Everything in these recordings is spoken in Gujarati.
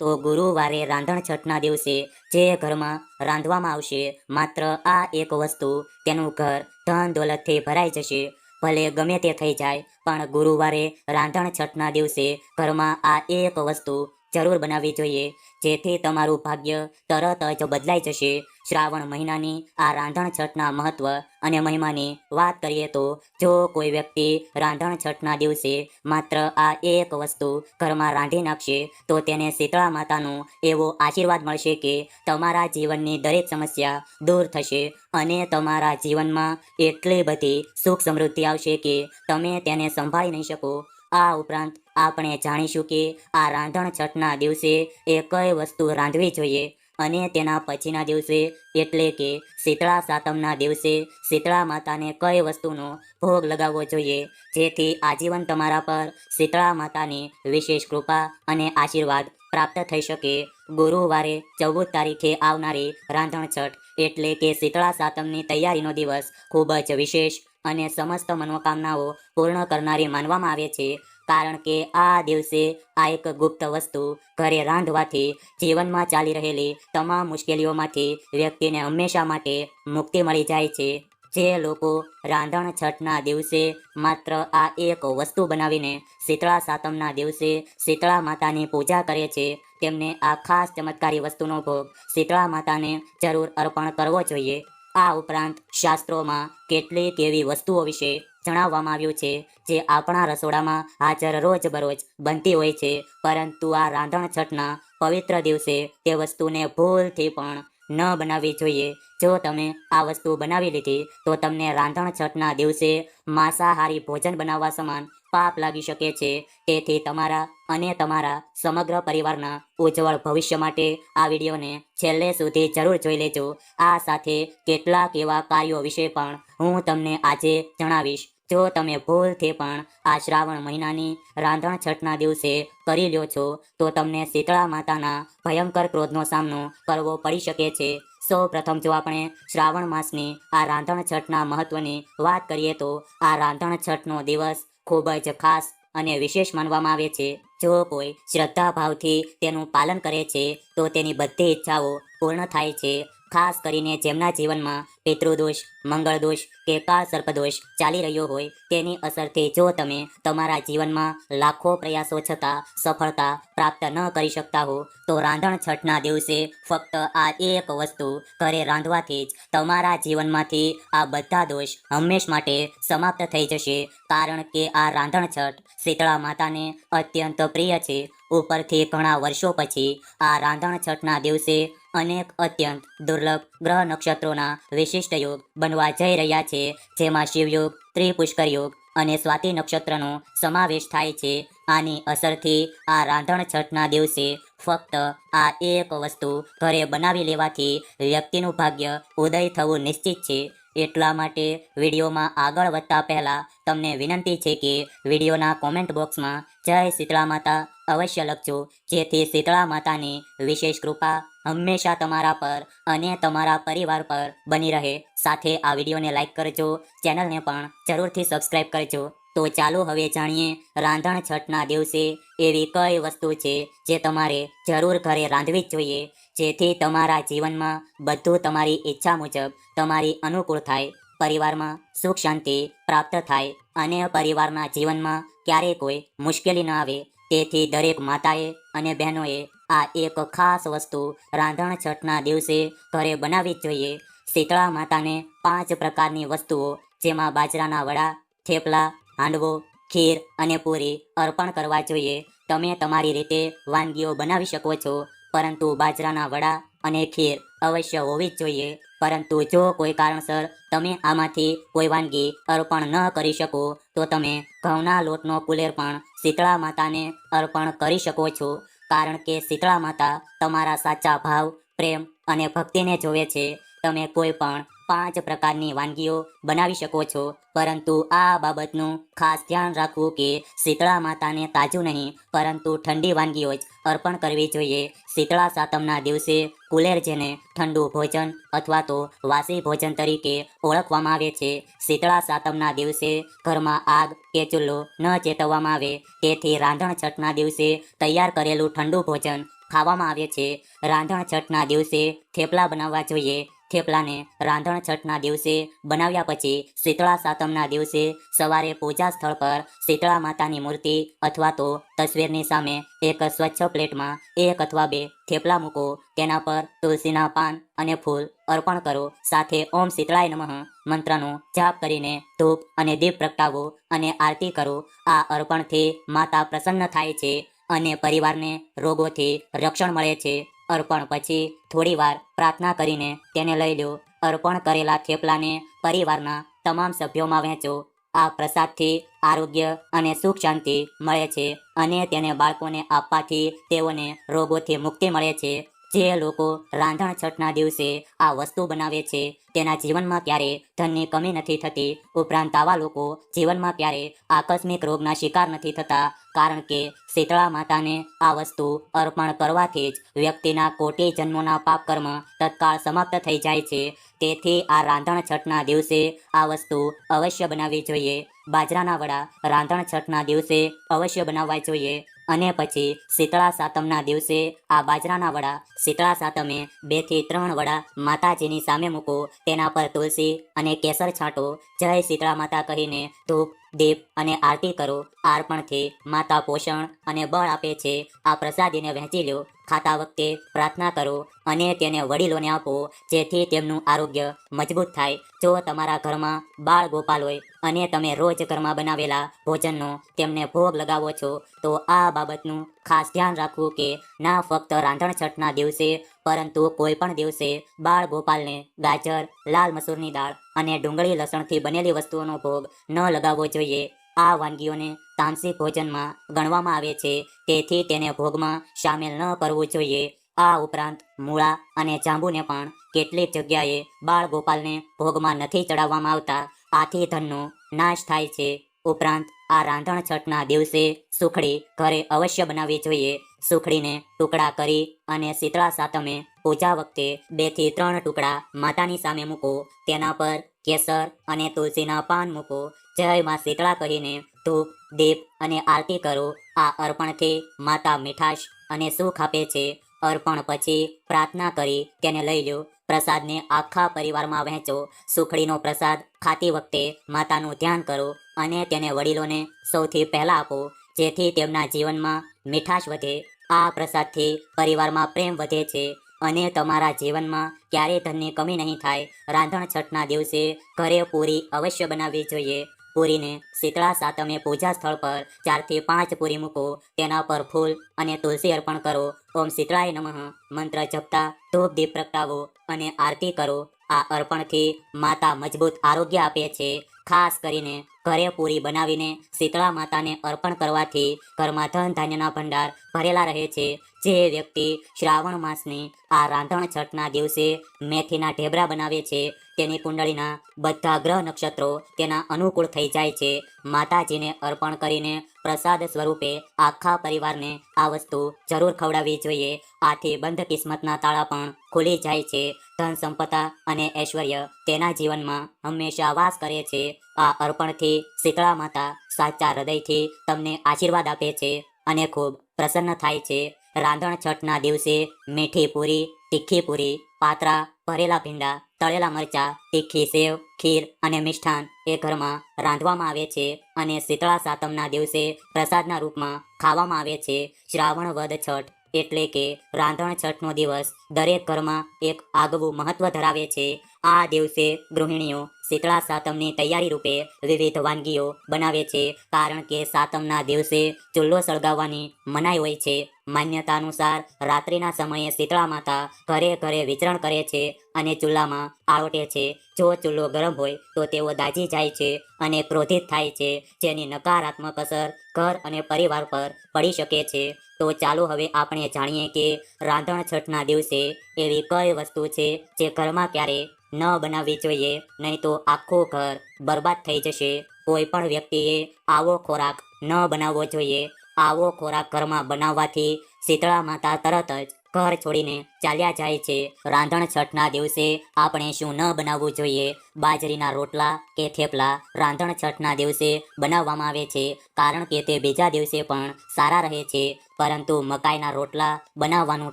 તો ગુરુવારે રાંધણ છઠના દિવસે જે ઘરમાં રાંધવામાં આવશે, માત્ર આ એક વસ્તુ, તેનું ઘર ધન દોલતથી ભરાઈ જશે. ભલે ગમે તે થઈ જાય, પણ ગુરુવારે રાંધણ છઠના દિવસે ઘરમાં આ એક વસ્તુ જરૂર બનાવવી જોઈએ. જેથી તમારું ભાગ્ય તરત જ બદલાઈ જશે. શ્રાવણ મહિનાની આ રાંધણ છઠના મહત્વ અને મહિમાની વાત કરીએ તો, જો કોઈ વ્યક્તિ રાંધણ છઠના દિવસે માત્ર આ એક વસ્તુ ઘરમાં રાંધી નાખશે, તો તેને શીતળા માતાનો એવો આશીર્વાદ મળશે કે તમારા જીવનની દરેક સમસ્યા દૂર થશે અને તમારા જીવનમાં એટલી બધી સુખ સમૃદ્ધિ આવશે કે તમે તેને સંભાળી નહીં શકો. આ ઉપરાંત આપણે જાણીશું કે આ રાંધણ છઠના દિવસે એ કઈ વસ્તુ રાંધવી જોઈએ અને તેના પછીના દિવસે એટલે કે શીતળા સાતમના દિવસે શીતળા માતાને કઈ વસ્તુનો ભોગ લગાવવો જોઈએ, જેથી આજીવન તમારા પર શીતળા માતાની વિશેષ કૃપા અને આશીર્વાદ પ્રાપ્ત થઈ શકે. ગુરુવારે ચૌદ તારીખે આવનારી રાંધણ છઠ એટલે કે શીતળા સાતમની તૈયારીનો દિવસ ખૂબ જ વિશેષ અને સમસ્ત મનોકામનાઓ પૂર્ણ કરનારી માનવામાં આવે છે. કારણ કે આ દિવસે આ એક ગુપ્ત વસ્તુ ઘરે રાંધવાથી જીવનમાં ચાલી રહેલી તમામ મુશ્કેલીઓમાંથી વ્યક્તિને હંમેશા માટે મુક્તિ મળી જાય છે. જે લોકો રાંધણ છઠના દિવસે માત્ર આ એક વસ્તુ બનાવીને શીતળા સાતમના દિવસે શીતળા માતાની પૂજા કરે છે, તેમને આ ખાસ ચમત્કારી વસ્તુનો ભોગ શીતળા માતાને જરૂર અર્પણ કરવો જોઈએ. આ ઉપરાંત શાસ્ત્રોમાં કેટલીક એવી વસ્તુઓ વિશે જણાવવામાં આવ્યું છે, જે આપણા રસોડામાં હાજર રોજ બરોજ બનતી હોય છે, પરંતુ આ રાંધણ છઠના પવિત્ર દિવસે તે વસ્તુને ભૂલથી પણ ન બનાવવી જોઈએ. જો તમે આ વસ્તુ બનાવી લીધી, તો તમને રાંધણ છઠના દિવસે માંસાહારી ભોજન બનાવવા સમાન પાપ લાગી શકે છે. તેથી તમારા અને તમારા સમગ્ર પરિવારના ઉજ્જવળ ભવિષ્ય માટે આ વિડીયોને છેલ્લે સુધી જરૂર જોઈ લેજો. આ સાથે કેટલાક એવા કાર્યો વિશે પણ હું તમને આજે જણાવીશ. જો તમે ભૂલથી પણ આ શ્રાવણ મહિનાની રાંધણ છઠના દિવસે કરી લ્યો છો, તો તમને શીતળા માતાના ભયંકર ક્રોધનો સામનો કરવો પડી શકે છે. સૌ પ્રથમ જો આપણે શ્રાવણ માસની આ રાંધણ છઠના મહત્વની વાત કરીએ તો આ રાંધણ છઠનો દિવસ ખૂબ જ ખાસ અને વિશેષ માનવામાં આવે છે. જો કોઈ શ્રદ્ધા ભાવથી તેનું પાલન કરે છે, તો તેની બધી ઈચ્છાઓ પૂર્ણ થાય છે. ખાસ કરીને જેમના જીવનમાં પિતૃદોષ મંગળ દોષ કે કાળ સર્પદોષ ચાલી રહ્યો હોય તેની અસરથી જો તમે તમારા જીવનમાં લાખો પ્રયાસો છતાં સફળતા પ્રાપ્ત ન કરી શકતા હો, તો રાંધણ છઠના દિવસે ફક્ત આ એક વસ્તુ ઘરે રાંધવાથી જ તમારા જીવનમાંથી આ બધા દોષ હંમેશ માટે સમાપ્ત થઈ જશે. કારણ કે આ રાંધણ છઠ શીતળા માતાને અત્યંત પ્રિય છે. ઉપરથી ઘણા વર્ષો પછી આ રાંધણ છઠના દિવસે અનેક અત્યંત દુર્લભ ગ્રહ નક્ષત્રોના વિશિષ્ટ યોગ બનવા જઈ રહ્યા છે, જેમાં શિવયોગ, ત્રિપુષ્કર યોગ અને સ્વાતિ નક્ષત્રનો સમાવેશ થાય છે. આની અસરથી આ રાંધણ છઠના દિવસે ફક્ત આ એક વસ્તુ ઘરે બનાવી લેવાથી વ્યક્તિનું ભાગ્ય ઉદય થવું નિશ્ચિત છે. એટલા માટે વિડીયોમાં આગળ વધતા પહેલા તમને વિનંતી છે કે વિડીયોના કોમેન્ટ બોક્સમાં જય શીતળા માતા અવશ્ય લખજો, જેથી શીતળા માતાની વિશેષ કૃપા હંમેશા તમારા પર અને તમારા પરિવાર પર બની રહે. સાથે આ વિડીયોને લાઇક કરજો, ચેનલને પણ જરૂરથી સબસ્ક્રાઇબ કરજો. તો ચાલો હવે જાણીએ રાંધણ છઠના દિવસે એવી કઈ વસ્તુ છે જે તમારે જરૂર ઘરે રાંધવી જ જોઈએ. જેથી તમારા જીવનમાં બધું તમારી ઈચ્છા મુજબ તમારી અનુકૂળ થાય. પરિવારમાં સુખ શાંતિ પ્રાપ્ત થાય અને પરિવારના જીવનમાં ક્યારેય કોઈ મુશ્કેલી ન આવે. તેથી દરેક માતાએ અને બહેનોએ આ એક ખાસ વસ્તુ રાંધણ છઠના દિવસે ઘરે બનાવવી જ જોઈએ. શીતળા માતાને પાંચ પ્રકારની વસ્તુઓ, જેમાં બાજરાના વડા, થેપલા, હાંડવો, ખીર અને પૂરી અર્પણ કરવા જોઈએ. તમે તમારી રીતે વાનગીઓ બનાવી શકો છો, પરંતુ બાજરાના વડા અને ખીર અવશ્ય હોવી જ જોઈએ. પરંતુ જો કોઈ કારણસર તમે આમાંથી કોઈ વાનગી અર્પણ ન કરી શકો, તો તમે ઘઉંના લોટનો કુલેર પણ શીતળા માતાને અર્પણ કરી શકો છો. કારણ કે શીતળા માતા તમારા સાચા ભાવ, પ્રેમ અને ભક્તિને જોવે છે. તમે કોઈ પણ પાંચ પ્રકારની વાનગીઓ બનાવી શકો છો. પરંતુ આ બાબતનું ખાસ ધ્યાન રાખવું કે શીતળા માતાને તાજું નહીં, પરંતુ ઠંડી વાનગીઓ જ અર્પણ કરવી જોઈએ. શીતળા સાતમના દિવસે કુલેર જેને ઠંડુ ભોજન અથવા તો વાસી ભોજન તરીકે ઓળખવામાં આવે છે. શીતળા સાતમના દિવસે ઘરમાં આગ કે ચૂલ્લો ન ચેતવવામાં આવે, તેથી રાંધણ છઠના દિવસે તૈયાર કરેલું ઠંડુ ભોજન ખાવામાં આવે છે. રાંધણ છઠના દિવસે થેપલા બનાવવા જોઈએ. થેપલાને રાંધણ છઠના દિવસે બનાવ્યા પછી શીતળા સાતમના દિવસે સવારે પૂજા સ્થળ પર શીતળા માતાની મૂર્તિ અથવા તો તસવીરની સામે એક સ્વચ્છ પ્લેટમાં એક અથવા બે થેપલા મૂકો. તેના પર તુલસીના પાન અને ફૂલ અર્પણ કરો. સાથે ઓમ શીતળાય નમઃ મંત્રનો જાપ કરીને ધૂપ અને દીપ પ્રગટાવો અને આરતી કરો. આ અર્પણથી માતા પ્રસન્ન થાય છે અને પરિવારને રોગોથી રક્ષણ મળે છે. અર્પણ પછી થોડીવાર પ્રાર્થના કરીને તેને લઈ લો અર્પણ કરેલા થેપલાને પરિવારના તમામ સભ્યોમાં વહેંચો. આ પ્રસાદથી આરોગ્ય અને સુખ શાંતિ મળે છે અને તેને બાળકોને આપવાથી તેઓને રોગોથી મુક્તિ મળે છે. જે લોકો રાંધણ છઠના દિવસે આ વસ્તુ બનાવે છે, તેના જીવનમાં ક્યારે ધનની કમી નથી થતી. ઉપરાંત આવા લોકો જીવનમાં ક્યારે આકસ્મિક રોગના શિકાર નથી થતા, કારણ કે શીતળા માતાને આ વસ્તુ અર્પણ કરવાથી જ વ્યક્તિના કોટી જન્મોના પાપ કર્મ તત્કાળ સમાપ્ત થઈ જાય છે. તેથી આ રાંધણ છઠના દિવસે આ વસ્તુ અવશ્ય બનાવવી જોઈએ. બાજરાના વડા રાંધણ છઠના દિવસે અવશ્ય બનાવવા જોઈએ. અને પછી શીતળા સાતમના દિવસે આ બાજરાના વડા શીતળા સાતમે બેથી ત્રણ વડા માતાજીની સામે મૂકો, તેના પર તુલસી અને કેસર છાંટો, જય શીતળા માતા કહીને ધૂપ, દીપ અને આરતી કરો. આરપણથી માતા પોષણ અને બળ આપે છે. આ પ્રસાદીને વહેંચી લો. ખાતા વખતે પ્રાર્થના કરો અને તેને વડીલોને આપો, જેથી તેમનું આરોગ્ય મજબૂત થાય. જો તમારા ઘરમાં બાળ ગોપાલ હોય અને તમે રોજ ઘરમાં બનાવેલા ભોજનનો તેમને ભોગ લગાવો છો, તો આ બાબતનું ખાસ ધ્યાન રાખવું કે ના ફક્ત રાંધણ છઠના દિવસે, પરંતુ કોઈ પણ દિવસે બાળ ગોપાલને ગાજર, લાલ મસૂરની દાળ અને ડુંગળી લસણથી બનેલી વસ્તુઓનો ભોગ ન લગાવવો જોઈએ. આ વાનગીઓને તામસિક ભોજનમાં ગણવામાં આવે છે. તેથી તેને ભોગમાં સામેલ ન કરવું જોઈએ. આ ઉપરાંત મૂળા અને જાંબુને પણ કેટલીક જગ્યાએ બાળ ગોપાલને ભોગમાં નથી ચડાવવામાં આવતા. આથી ધનનો નાશ થાય છે. ઉપરાંત આ રાંધણ છઠના દિવસે સુખડી ઘરે અવશ્ય બનાવવી જોઈએ. સુખડીને ટુકડા કરી અને શીતળા સાતમે પૂજા વખતે બેથી ત્રણ ટુકડા માતાની સામે મૂકો. તેના પર કેસર અને તુલસીના પાન મૂકો. જય માં શીતળા કહીને ધૂપ દીપ અને આરતી કરો. આ અર્પણથી માતા મીઠાશ અને સુખ આપે છે. અર્પણ પછી પ્રાર્થના કરી તેને લઈ લો પ્રસાદને આખા પરિવારમાં વહેંચો. સુખડીનો પ્રસાદ ખાતી વખતે માતાનું ધ્યાન કરો અને તેને વડીલોને સૌથી પહેલા આપો, જેથી તેમના જીવનમાં મીઠાશ વધે. આ પ્રસાદથી પરિવારમાં પ્રેમ વધે છે અને તમારા જીવનમાં ક્યારેય ધનની કમી નહીં થાય. રાંધણ છઠના દિવસે ઘરે પૂરી અવશ્ય બનાવવી જોઈએ. પૂરીને શીતળા સાતમે પૂજા સ્થળ પર ચારથી પાંચ પૂરી મૂકો, તેના પર ફૂલ અને તુલસી અર્પણ કરો. ઓમ શીતળાય નમઃ. મંત્ર જપતા ધૂપ દીપ પ્રગટાવો અને આરતી કરો. આ અર્પણથી માતા મજબૂત આરોગ્ય આપે છે. ખાસ કરીને ઘરે પૂરી બનાવીને શીતળા માતાને અર્પણ કરવાથી ઘરમાં ધન ધાન્યના ભંડાર ભરેલા રહે છે. જે વ્યક્તિ શ્રાવણ માસની આ રાંધણ છઠના દિવસે મેથીના ઢેબરા બનાવે છે, તેની કુંડળીના બધા ગ્રહ નક્ષત્રો તેના અનુકૂળ થઈ જાય છે. માતાજીને અર્પણ કરીને પ્રસાદ સ્વરૂપે આખા પરિવારને આ વસ્તુ જરૂર ખવડાવવી જોઈએ. આથી બંધ કિસ્મતના તાળા પણ ખુલી જાય છે. ધન સંપત્તા અને ઐશ્વર્ય તેના જીવનમાં હંમેશા વાસ કરે છે. આ અર્પણથી શીતળા માતા સાચા હૃદયથી તમને આશીર્વાદ આપે છે અને ખૂબ પ્રસન્ન થાય છે. રાંધણ છઠના દિવસે મીઠી પૂરી, તીખી પૂરી પાતરા ભરેલા ભીંડા, તળેલા મરચા, તીખી સેવ, ખીર અને મિષ્ઠાન એ ઘરમાં રાંધવામાં આવે છે અને શીતળા સાતમના દિવસે પ્રસાદના રૂપમાં ખાવામાં આવે છે. શ્રાવણ વદ છઠ એટલે કે રાંધણ છઠનો દિવસ દરેક ઘરમાં એક આગવું મહત્વ ધરાવે છે. આ દિવસે ગૃહિણીઓ શીતળા સાતમની તૈયારી રૂપે વિવિધ વાનગીઓ બનાવે છે. કારણ કે સાતમના દિવસે ચૂલ્લો સળગાવવાની મનાઈ હોય છે. માન્યતા અનુસાર રાત્રિના સમયે શીતળા માતા ઘરે ઘરે વિચરણ કરે છે અને ચૂલ્લામાં આવટે છે. જો ચૂલ્લો ગરમ હોય તો તેઓ દાજી જાય છે અને ક્રોધિત થાય છે, જેની નકારાત્મક અસર ઘર અને પરિવાર પર પડી શકે છે. તો ચાલો હવે આપણે જાણીએ કે રાંધણ છઠના દિવસે એવી કઈ વસ્તુ છે જે ઘરમાં ક્યારે ન બનાવવી જોઈએ, નહીં તો આખું ઘર બરબાદ થઈ જશે. કોઈ પણ વ્યક્તિએ આવો ખોરાક ન બનાવવો જોઈએ. આવો ખોરાક ઘરમાં બનાવવાથી શીતળા માતા તરત જ ઘર છોડીને ચાલ્યા જાય છે. રાંધણ છઠના દિવસે આપણે શું ન બનાવવું જોઈએ? બાજરીના રોટલા કે થેપલા રાંધણ છઠના દિવસે બનાવવામાં આવે છે, કારણ કે તે બીજા દિવસે પણ સારા રહે છે. પરંતુ મકાઈના રોટલા બનાવવાનું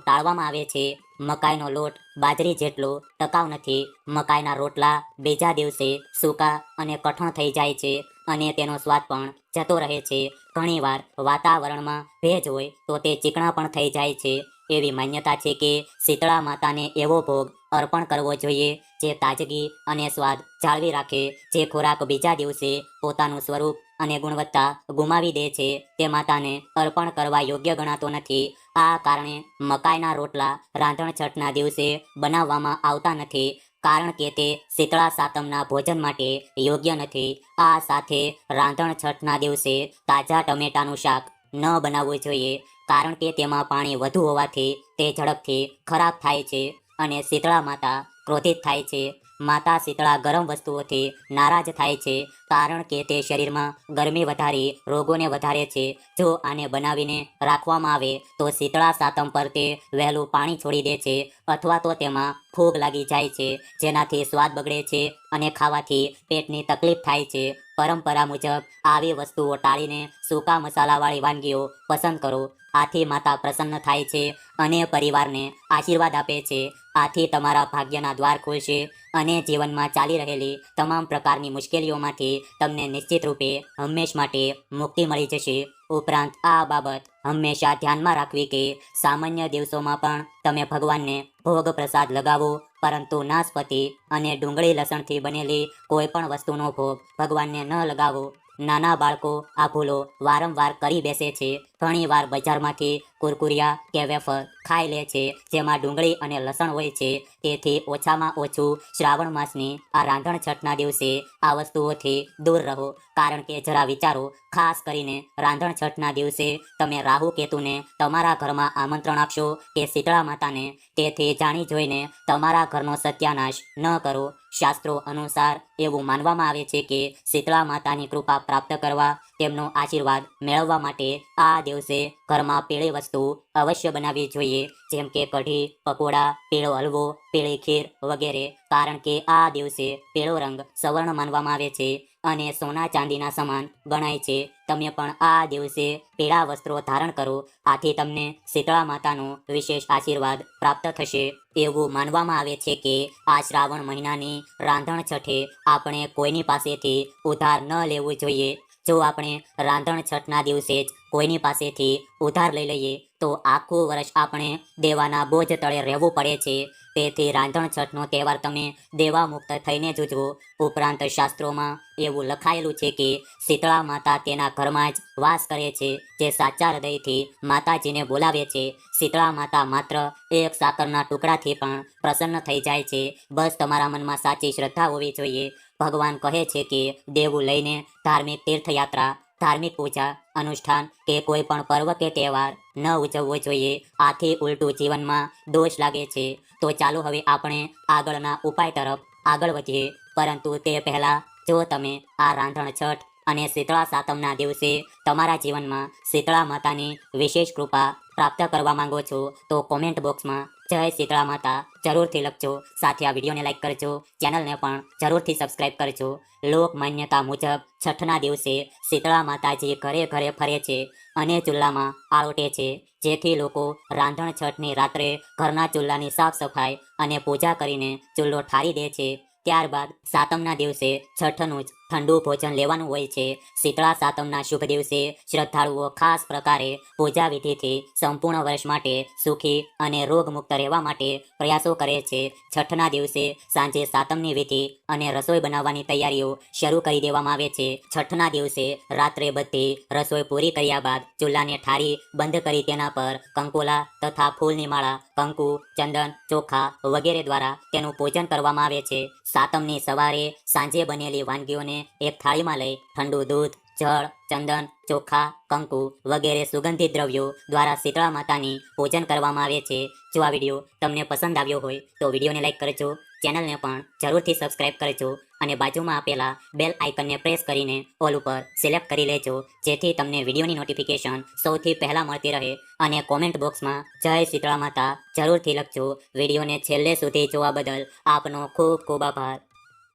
ટાળવામાં આવે છે. મકાઈનો લોટ, બાજરી જેટલો ટકાઉ નથી. મકાઈના રોટલા બીજા દિવસે સૂકા અને કઠણ થઈ જાય છે અને તેનો સ્વાદ પણ જતો રહે છે. ઘણીવાર વાતાવરણમાં ભેજ હોય તો તે ચીકણા પણ થઈ જાય છે. એવી માન્યતા છે કે શીતળા માતાને એવો ભોગ અર્પણ કરવો જોઈએ જે તાજગી અને સ્વાદ જાળવી રાખે. જે ખોરાક બીજા દિવસે પોતાનું સ્વરૂપ અને ગુણવત્તા ગુમાવી દે છે, તે માતાને અર્પણ કરવા યોગ્ય ગણાતો નથી. આ કારણે મકાઈના રોટલા રાંધણ છઠના દિવસે બનાવવામાં આવતા નથી, કારણ કે તે શીતળા સાતમના ભોજન માટે યોગ્ય નથી. આ સાથે રાંધણ છઠના દિવસે તાજા ટમેટાનું શાક ન બનાવવું જોઈએ, કારણ કે તેમાં પાણી વધુ હોવાથી તે ઝડપથી ખરાબ થાય છે અને શીતળા માતા ક્રોધિત થાય છે. માતા શીતળા ગરમ વસ્તુઓથી નારાજ થાય છે, કારણ કે તે શરીરમાં ગરમી વધારી, રોગોને વધારે છે. જો આને બનાવીને રાખવામાં આવે, તો શીતળા સાતમ પર તે વહેલું પાણી છોડી દે છે, અથવા તો તેમાં ફૂગ લાગી જાય છે, જેનાથી સ્વાદ બગડે છે અને ખાવાથી પેટની તકલીફ થાય છે. પરંપરા મુજબ આવી વસ્તુઓ ટાળીને સૂકા મસાલાવાળી વાનગીઓ પસંદ કરો. આથી માતા પ્રસન્ન થાય છે અને પરિવારને આશીર્વાદ આપે છે. આથી તમારા ભાગ્યના દ્વાર ખુલશે અને જીવનમાં ચાલી રહેલી તમામ પ્રકારની મુશ્કેલીઓમાંથી તમને નિશ્ચિત રૂપે હંમેશ માટે મુક્તિ મળી જશે. ઉપરાંત આ બાબત હંમેશા ધ્યાનમાં રાખવી કે સામાન્ય દિવસોમાં પણ તમે ભગવાનને ભોગ પ્રસાદ લગાવો પરંતુ નાશપતિ અને ડુંગળી લસણથી બનેલી કોઈ પણ વસ્તુનો ભોગ ભગવાનને ન લગાવો. નાના બાળકો આ ભૂલો વારંવાર કરી બેસે છે. ઘણીવાર બજારમાંથી કુરકુરિયા કે વેફર ખાઈ લે છે, જેમાં ડુંગળી અને લસણ હોય છે. તેથી ઓછામાં ઓછું શ્રાવણ માસની આ રાંધણ છઠના દિવસે આ વસ્તુઓથી દૂર રહો. કારણ કે જરા વિચારો, ખાસ કરીને રાંધણ છઠના દિવસે તમે રાહુ કેતુને તમારા ઘરમાં આમંત્રણ આપશો કે શીતળા માતાને, તેથી જાણી જોઈને તમારા ઘરનો સત્યાનાશ ન કરો. શાસ્ત્રો અનુસાર એવું માનવામાં આવે છે કે શીતળા માતાની કૃપા પ્રાપ્ત કરવા તેમનો આશીર્વાદ મેળવવા માટે આ દિવસે ઘરમાં પીળી વસ્તુ અવશ્ય બનાવવી જોઈએ. જેમ કે કઢી, પકોડા, પીળો હલવો, પીળી ખીર વગેરે. કારણ કે આ દિવસે પીળો રંગ સવર્ણ માનવામાં આવે છે અને સોના ચાંદીના સમાન ગણાય છે. તમે પણ આ દિવસે પીળા વસ્ત્રો ધારણ કરો. આથી તમને શીતળા માતાનો વિશેષ આશીર્વાદ પ્રાપ્ત થશે. એવું માનવામાં આવે છે કે આ શ્રાવણ મહિનાની રાંધણ છઠે આપણે કોઈની પાસેથી ઉધાર ન લેવું જોઈએ. જો આપણે રાંધણ છઠના દિવસે જ કોઈની પાસેથી ઉધાર લઈ લઈએ, તો આખું વર્ષ આપણે દેવાના બોજ તળે રહેવું પડે છે. તેથી રાંધણ છઠનો તહેવાર તમે દેવા મુક્ત થઈને જ ઉજવો. ઉપરાંત શાસ્ત્રોમાં એવું લખાયેલું છે કે શીતળા માતા તેના ઘરમાં જ વાસ કરે છે, જે સાચા હૃદયથી માતાજીને બોલાવે છે. શીતળા માતા માત્ર એક સાકરના ટુકડાથી પણ પ્રસન્ન થઈ જાય છે. બસ તમારા મનમાં સાચી શ્રદ્ધા હોવી જોઈએ. ભગવાન કહે છે કે દેવું લઈને ધાર્મિક તીર્થયાત્રા, ધાર્મિક પૂજા, અનુષ્ઠાન કે કોઈ પણ પર્વ કે તહેવાર ન ઉજવવો જોઈએ. આથી ઉલટું જીવનમાં દોષ લાગે છે. તો ચાલો હવે આપણે આગળના ઉપાય તરફ આગળ વધીએ. પરંતુ તે પહેલા, જો તમે આ રાંધણ છઠ અને શીતળા સાતમના દિવસે તમારા જીવનમાં શીતળા માતાની વિશેષ કૃપા પ્રાપ્ત કરવા માંગો છો, તો કોમેન્ટ બોક્સમાં જય શીતળા માતા. જરૂરથી લખજો. સાથે આ વિડીયોને લાઈક કરજો. ચેનલને પણ જરૂરથી સબસ્ક્રાઇબ કરજો. લોક માન્યતા મુજબ છઠના દિવસે શીતળા માતાજી ઘરે ઘરે ફરે છે અને ચૂલામાં આવટે છે. જેથી લોકો રાંધણ છઠની રાત્રે ઘરના ચૂલાની સાફ સફાઈ અને પૂજા કરીને ચૂલો ઠારી દે છે. ત્યારબાદ સાતમના દિવસે છઠનું જ ઠંડુ ભોજન લેવાનું હોય છે. શીતળા સાતમના શુભ દિવસે શ્રદ્ધાળુઓ ખાસ પ્રકારે પૂજા વિધિથી સંપૂર્ણ વર્ષ માટે સુખી અને રોગમુક્ત રહેવા માટે પ્રયાસો કરે છે. છઠના દિવસે સાંજે સાતમની વિધિ અને રસોઈ બનાવવાની તૈયારીઓ શરૂ કરી દેવામાં આવે છે. છઠના દિવસે રાત્રે બધી રસોઈ પૂરી કર્યા બાદ ચૂલાને ઠારી બંધ કરી તેના પર કંકોલા તથા ફૂલની માળા, કંકુ, ચંદન, ચોખા વગેરે દ્વારા તેનું પૂજન કરવામાં આવે છે. સાતમની સવારે સાંજે બનેલી વાનગીઓને એક થાળીમાં લઈ ઠંડુ દૂધ, જળ, ચંદન, ચોખા, કંકુ વગેરે સુગંધિત દ્રવ્યો દ્વારા શીતળા માતાની પૂજન કરવામાં આવે છે. જો આ વીડિયો તમને પસંદ આવ્યો હોય તો વિડીયોને લાઈક કરજો, ચેનલને પણ જરૂરથી સબસ્ક્રાઇબ કરજો અને બાજુમાં આપેલા બેલ આઇકનને પ્રેસ કરીને ઓલ ઉપર સિલેક્ટ કરી લેજો, જેથી તમને વિડીયોની નોટિફિકેશન સૌથી પહેલાં મળતી રહે અને કોમેન્ટ બોક્સમાં જય શીતળા માતા જરૂરથી લખજો. વિડીયોને છેલ્લે સુધી જોવા બદલ આપનો ખૂબ ખૂબ આભાર.